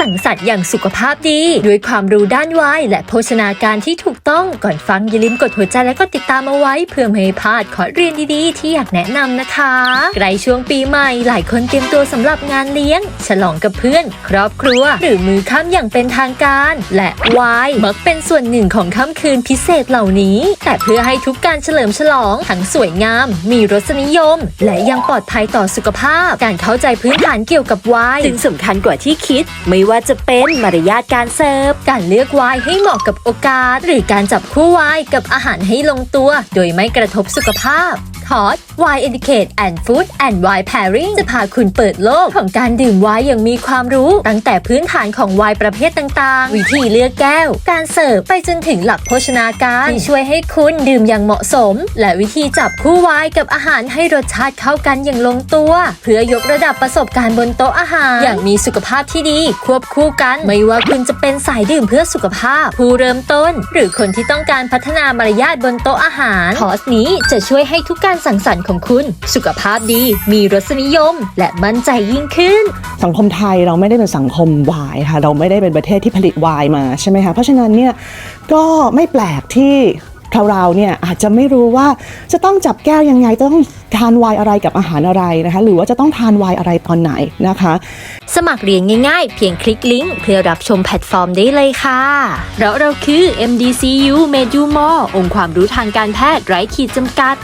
สังสรรค์อย่างสุขภาพดี ด้วยความรู้ด้านวน์และโภชนาการที่ถูกต้องก่อนฟังอย่าลืมกดหัวใจและก็ติดตามเอาไว้ เพื่อไม่ให้พลาดคอร์สเรียนดีๆ ที่อยากแนะนำนะคะใกล้ช่วงปีใหม่หลายคนเตรียมตัวสำหรับงานเลี้ยง ฉลองกับเพื่อน ครอบครัว หรือมือค่ำอย่างเป็นทางการ และวน์มักเป็นส่วนหนึ่งของค่ำคืนพิเศษเหล่านี้ แต่เพื่อให้ทุกการเฉลิมฉลองทั้งสวยงาม มีรสนิยม และยังปลอดภัยต่อสุขภาพ การเข้าใจพื้นฐานเกี่ยวกับวน์จึงสำคัญกว่าที่คิดไม่ว่าจะเป็นมารยาทการเสิร์ฟ การเลือกไวน์ให้เหมาะกับโอกาส หรือการจับคู่ไวน์กับอาหารให้ลงตัว โดยไม่กระทบสุขภาพ คอร์ส Wine Educate and Food and Wine Pairing จะพาคุณเปิดโลกของการดื่มไวน์อย่างมีความรู้ ตั้งแต่พื้นฐานของไวน์ประเภทต่างๆ วิธีเลือกแก้ว การเสิร์ฟไปจนถึงหลักโภชนาการที่ช่วยให้คุณดื่มอย่างเหมาะสม และวิธีจับคู่ไวน์กับอาหารให้รสชาติเข้ากันอย่างลงตัว เพื่อยกระดับประสบการณ์บนโต๊ะอาหาร อย่างมีสุขภาพที่ดี ควบคู่กัน ไม่ว่าคุณจะเป็นสายดื่มเพื่อสุขภาพ ผู้เริ่มต้น หรือคนที่ต้องการพัฒนามารยาทบนโต๊ะอาหารคอร์สนี้จะช่วยให้ทุกการสังสรรค์ของคุณ สุขภาพดี มีรสนิยม และมั่นใจยิ่งขึ้น สังคมไทยเราไม่ได้เป็นสังคมวายค่ะ เราไม่ได้เป็นประเทศที่ผลิตวายมาใช่ไหมคะ เพราะฉะนั้นเนี่ยก็ไม่แปลกที่เราเราๆเนี่ยอาจจะไม่รู้ว่าจะต้องจับแก้วยังไงต้องทานไวน์อะไรกับอาหารอะไรนะคะ หรือว่าจะต้องทานไวน์อะไรตอนไหนนะคะ สมัครเรียนง่ายๆ เพียงคลิกลิงก์เพื่อรับชมแพลตฟอร์มได้เลยค่ะเพราะเราคือ MDCU Made You More องค์ความรู้ทางการแพทย์ไร้ขีดจำกัด